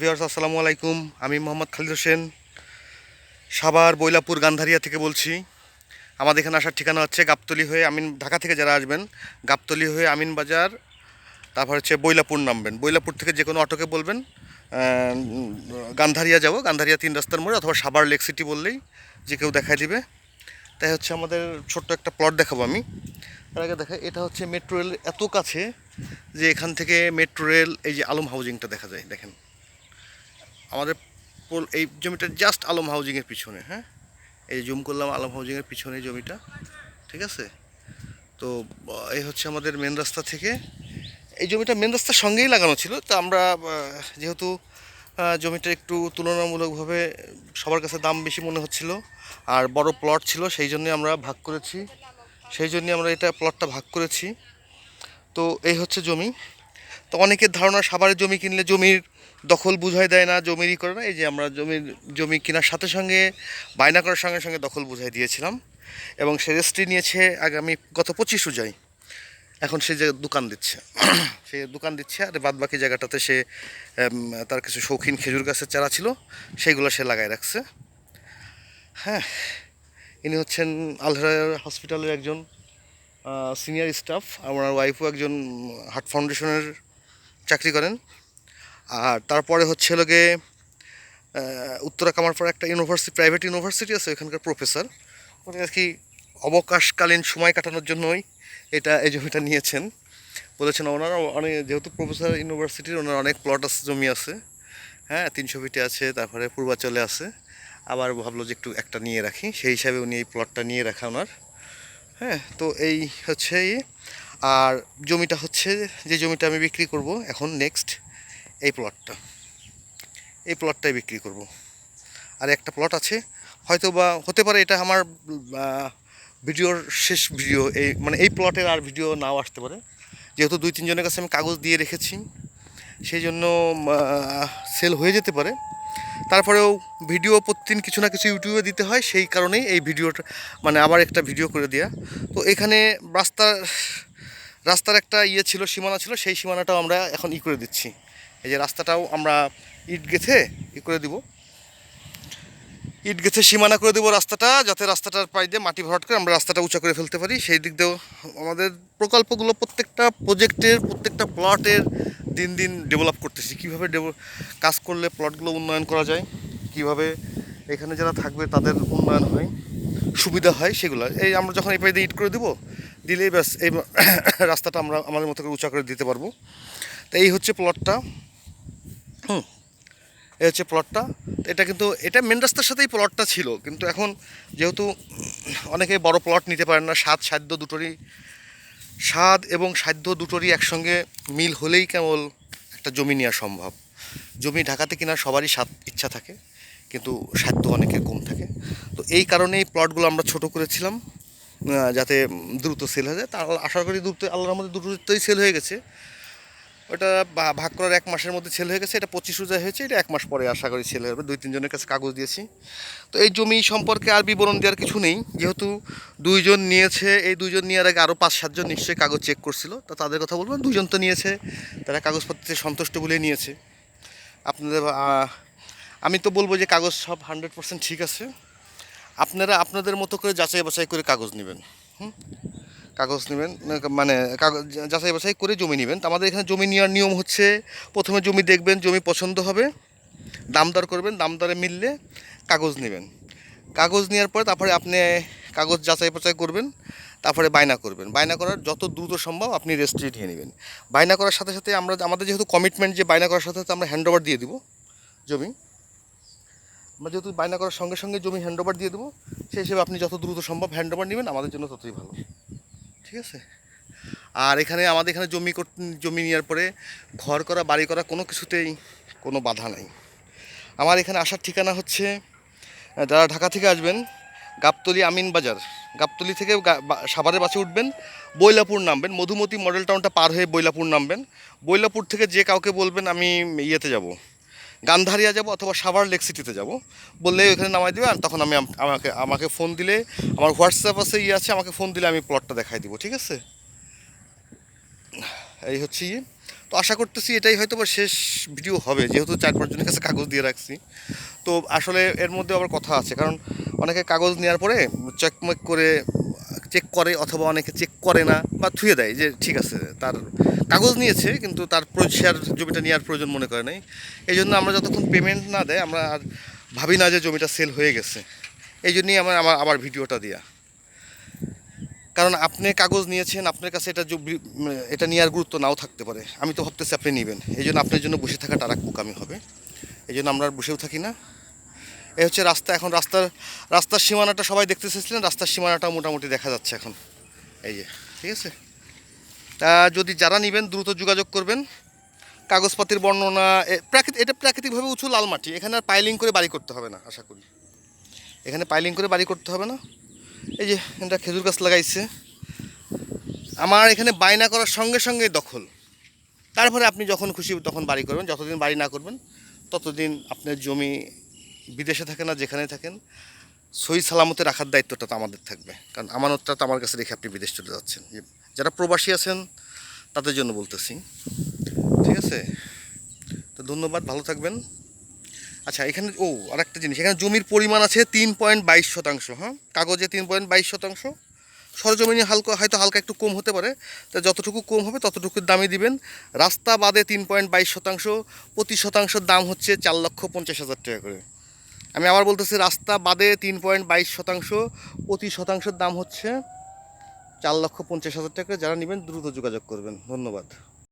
Viewers, আসসালামু আলাইকুম। আমি মোহাম্মদ খালিদ হোসেন, সাভার বৈলাপুর গান্ধারিয়া থেকে বলছি। আমাদের এখানে আসার ঠিকানা হচ্ছে গাবতলি হয়ে আমিন, ঢাকা থেকে যারা আসবেন, গাবতলি হয়ে আমিন বাজার, তারপর হচ্ছে বৈলাপুর নামবেন। বৈলাপুর থেকে যে কোনো অটোকে বলবেন গান্ধারিয়া যাব, গান্ধারিয়া তিন রাস্তার মোড়ে অথবা সাভার লেক সিটি বললেই যে কেউ দেখায় দিবে। তাই হচ্ছে আমাদের ছোট্ট একটা প্লট দেখাবো আমি। তার আগে দেখা, এটা হচ্ছে মেট্রো রেল এত কাছে যে এখান থেকে মেট্রো রেল, এই যে আলম হাউজিংটা দেখা যায়, দেখেন। আমাদের এই জমিটা জাস্ট আলম হাউজিংয়ের পিছনে হ্যাঁ? এই যে জুম করলাম আলম হাউজিংয়ের পিছনে জমিটা, ঠিক আছে? তো এই হচ্ছে আমাদের মেন রাস্তা থেকে। এই জমিটা মেন রাস্তার সঙ্গেই লাগানো ছিল, তো আমরা যেহেতু জমিটা একটু তুলনামূলকভাবে সবার কাছে দাম বেশি মনে হচ্ছিল, আর বড় প্লট ছিল, সেই জন্যে আমরা ভাগ করেছি। সেই জন্যে আমরা এটা প্লটটা ভাগ করেছি। তো, এই হচ্ছে জমি। তো অনেকের ধারণা, সাভারের জমি কিনলে জমির দখল বুঝাই দেয় না জমিরই করে না। এই যে আমরা জমি জমি কেনার সাথে সঙ্গে, বায়না করার সঙ্গে সঙ্গে দখল বুঝাই দিয়েছিলাম। এবং সে রেজিস্ট্রি নিয়েছে আগামী গত পঁচিশ যায় এখন সে যে দোকান দিচ্ছে, সে দোকান দিচ্ছে আর বাদ বাকি জায়গাটাতে সে তার কিছু শৌখিন খেজুর গাছের চারা ছিল সেইগুলো সে লাগাই রাখছে। হ্যাঁ ইনি হচ্ছেন আলহরা হসপিটালের একজন সিনিয়র স্টাফ। আমার ওয়াইফও একজন হার্ট ফাউন্ডেশনের চাকরি করেন। আর তারপরে হচ্ছে লোকে উত্তরা কামার কামারপাড়া একটা ইউনিভার্সিটি প্রাইভেট ইউনিভার্সিটি আছে ওখানকার প্রফেসর উনি আর কি অবকাশকালীন সময় কাটানোর জন্যই এটা, এই জমিটা নিয়েছেন। বলেছেন ওনারা অনেক যেহেতু প্রফেসর ইউনিভার্সিটির, ওনার অনেক প্লট আছে, জমি আছে। হ্যাঁ তিনশো ফিটে আছে, তারপরে পূর্বাচলে আছে। আবার ভাবলো যে একটু একটা নিয়ে রাখি। সেই হিসাবে উনি এই প্লটটা নিয়ে রাখা ওনার। হ্যাঁ তো এই হচ্ছে। আর জমিটা হচ্ছে, যে জমিটা আমি বিক্রি করব এখন নেক্সট এই প্লটটা এই প্লটটাই বিক্রি করব। আর একটা প্লট আছে হয়তো বা হতে পারে এটা আমার ভিডিওর শেষ ভিডিও, এই মানে এই প্লটের আর ভিডিও নাও আসতে পারে। যেহেতু দুই তিনজনের কাছে আমি কাগজ দিয়ে রেখেছি, সেই জন্য সেল হয়ে যেতে পারে। তারপরেও ভিডিও প্রতিদিন কিছু না কিছু ইউটিউবে দিতে হয়, সেই কারণেই এই ভিডিওটা মানে আবার একটা ভিডিও করে দেওয়া তো এখানে রাস্তার রাস্তার একটা ইয়ে ছিল, সীমানা ছিল, সেই সীমানাটাও আমরা এখন ই করে দিচ্ছি। এই যে রাস্তাটাও আমরা ইট গেথে ই করে দিব। ইট গেথে সীমানা করে দেবো রাস্তাটা, যাতে রাস্তাটার পাই দিয়ে মাটি ভরাট করে আমরা রাস্তাটা উঁচা করে ফেলতে পারি। সেই দিক দিয়েও আমাদের প্রকল্পগুলো প্রত্যেকটা প্রজেক্টের প্রত্যেকটা প্লটের দিন দিন ডেভেলপ করতেছি। কীভাবে কাজ করলে প্লটগুলো উন্নয়ন করা যায়, কীভাবে এখানে যারা থাকবে তাদের উন্নয়ন হয়, সুবিধা হয়, সেগুলো। এই আমরা যখন এই পাই দিয়ে ইট করে দেবো, দিলেই ব্যাস এই রাস্তাটা আমরা আমাদের মতো করে উঁচা করে দিতে পারব। তো এই হচ্ছে প্লটটা হুম। এই হচ্ছে প্লটটা এটা কিন্তু, এটা মেন রাস্তার সাথেই প্লটটা ছিল, কিন্তু এখন যেহেতু অনেকে বড় প্লট নিতে পারেন না, স্বাদ, সাধ্য দুটোরই, স্বাদ এবং সাধ্য দুটোরই একসঙ্গে মিল হলেই কেবল একটা জমি নেওয়া সম্ভব। জমি ঢাকাতে কেনার সবারই স্বাদ, ইচ্ছা থাকে, কিন্তু সাধ্য অনেকের কম থাকে। তো এই কারণেই প্লটগুলো আমরা ছোট করেছিলাম যাতে দ্রুত সেল হয়ে যায়। তা আশা করি দ্রুত, আল্লাহর মধ্যে দ্রুতই সেল হয়ে গেছে। ওটা ভাগ করার এক মাসের মধ্যে ছেলে হয়ে গেছে, এটা পঁচিশ রোজা হয়েছে, এটা এক মাস পরে আশা করি ছেলে হবে দুই তিনজনের কাছে কাগজ দিয়েছি। তো এই জমি সম্পর্কে আর বিবরণ দেওয়ার কিছু নেই, যেহেতু দুইজন নিয়েছে, এই দুইজন নেওয়ার আগে আরও পাঁচ, সাতজন নিশ্চয়ই কাগজ চেক করছিল, তো তাদের কথা বলবেন দুজন তো নিয়েছে, তারা কাগজপত্রে সন্তুষ্ট বলে নিয়েছে। আপনাদের আমি তো বলব যে কাগজ সব হান্ড্রেড পার্সেন্ট ঠিক আছে। আপনারা আপনাদের মতো করে যাচাই বাছাই করে কাগজ নেবেন, হুম? কাগজ নেবেন মানে কাগজ, যাচাই বাছাই করে জমি নেবেন। তো আমাদের এখানে জমি নেওয়ার নিয়ম হচ্ছে, প্রথমে জমি দেখবেন, জমি পছন্দ হবে দামদর করবেন দামদরে মিললে কাগজ নেবেন। কাগজ নেওয়ার পরে তারপরে আপনি কাগজ যাচাই বাছাই করবেন, তারপরে বায়না করবেন। বায়না করার যত দ্রুত সম্ভব আপনি রেজিস্ট্রি নিয়ে নেবেন। বায়না করার সাথে সাথে আমরা, আমাদের যেহেতু কমিটমেন্ট যে বায়না করার সাথে সাথে আমরা হ্যান্ড ওভার দিয়ে দেবো জমি, আমরা যেহেতু বায়না করার সঙ্গে সঙ্গে জমি হ্যান্ড ওভার দিয়ে দেবো, সেই হিসেবে আপনি যত দ্রুত সম্ভব হ্যান্ড ওভার নেবেন, আমাদের জন্য ততই ভালো। ঠিক আছে? আর এখানে আমাদের এখানে জমি জমি নেওয়ার পরে ঘর করা, বাড়ি করা কোনো কিছুতেই কোনো বাধা নাই। আমার এখানে আসার ঠিকানা হচ্ছে যারা ঢাকা থেকে আসবেন, গাবতলি আমিন বাজার। গাবতলি থেকে সাভারের বাসে উঠবেন, বৈলাপুর নামবেন, মধুমতি মডেল টাউনটা পার হয়ে বৈলাপুর নামবেন। বৈলাপুর থেকে যে কাউকে বলবেন, আমি ইয়েতে যাব। গান্ধারিয়া যাব অথবা সাভার লেক সিটিতে যাব। বললে ওখানে নামাই দেবে আর তখন আমি আমাকে আমাকে ফোন দিলে, আমার হোয়াটসঅ্যাপ আছে ইয়ে আছে, আমাকে ফোন দিলে আমি প্লটটা দেখাই দিব, ঠিক আছে? এই হচ্ছে ইয়ে। তো আশা করতেছি এটাই হয়তো বা শেষ ভিডিও হবে, যেহেতু চার পাঁচজনের কাছে কাগজ দিয়ে রাখছি। তো আসলে এর মধ্যে আবার কথা আছে, কারণ অনেকে কাগজ নেওয়ার পরে চেকমেক করে চেক করে অথবা অনেকে চেক করে না বা থুয়ে দেয় যে ঠিক আছে, তার কাগজ নিয়েছে, কিন্তু তার শেয়ার জমিটা নেওয়ার প্রয়োজন মনে করে নাই। এই জন্য আমরা যতক্ষণ পেমেন্ট না দেয়, আমরা আর ভাবি না যে জমিটা সেল হয়ে গেছে। এই জন্যই আমার আমার আবার ভিডিওটা দেওয়া কারণ আপনি কাগজ নিয়েছেন, আপনার কাছে এটা এটা নেওয়ার গুরুত্ব নাও থাকতে পারে। আমি তো ভাবতেছি আপনি নেবেন। এই জন্য আপনার জন্য বসে থাকাটা আর এক বোকামি হবে। এই জন্য আমরা আর বসেও থাকি না। এই হচ্ছে রাস্তা। এখন রাস্তার রাস্তার সীমানাটা সবাই দেখতে চেয়েছিলেন, রাস্তার সীমানাটা মোটামুটি দেখা যাচ্ছে এখন। এই যে, ঠিক আছে? যদি যারা নেবেন, দ্রুত যোগাযোগ করবেন। কাগজপাতির বর্ণনা প্রাকৃতিক এটা প্রাকৃতিকভাবে উঁচু লাল মাটি। এখানে আর পাইলিং করে বাড়ি করতে হবে না, আশা করি। এখানে পাইলিং করে বাড়ি করতে হবে না। এই যে এটা খেজুর গাছ লাগাইছে। আমার এখানে বায়না করার সঙ্গে সঙ্গে দখল। তারপরে আপনি যখন খুশি তখন বাড়ি করবেন, যতদিন বাড়ি না করবেন, ততদিন আপনার জমি বিদেশে থাকেন না, যেখানে থাকেন। সই সালামতে রাখার দায়িত্বটা তো আমাদের থাকবে। কারণ আমানতটা তো আমার কাছে রেখে আপনি বিদেশ চলে যাচ্ছেন। যারা প্রবাসী আছেন, তাদের জন্য বলতেছি। ঠিক আছে? তো ধন্যবাদ, ভালো থাকবেন। আচ্ছা এখানে, ও, আরেকটা জিনিস। এখানে জমির পরিমাণ আছে তিন পয়েন্ট বাইশ শতাংশ হ্যাঁ? কাগজে তিন পয়েন্ট বাইশ শতাংশ। সরজমিনে হালকা, হয়তো হালকা একটু কম হতে পারে, তা যতটুকু কম হবে ততটুকু দামই দিবেন। রাস্তা বাদে তিন পয়েন্ট বাইশ শতাংশ, প্রতি শতাংশের দাম হচ্ছে চার লক্ষ পঞ্চাশ হাজার টাকা করে। আমি আবার বলতেছি, রাস্তা বাদে তিন পয়েন্ট বাইশ শতাংশ প্রতি শতাংশের দাম হচ্ছে চার লক্ষ পঞ্চাশ হাজার টাকা। যারা নেবেন, দ্রুত যোগাযোগ করবেন। ধন্যবাদ।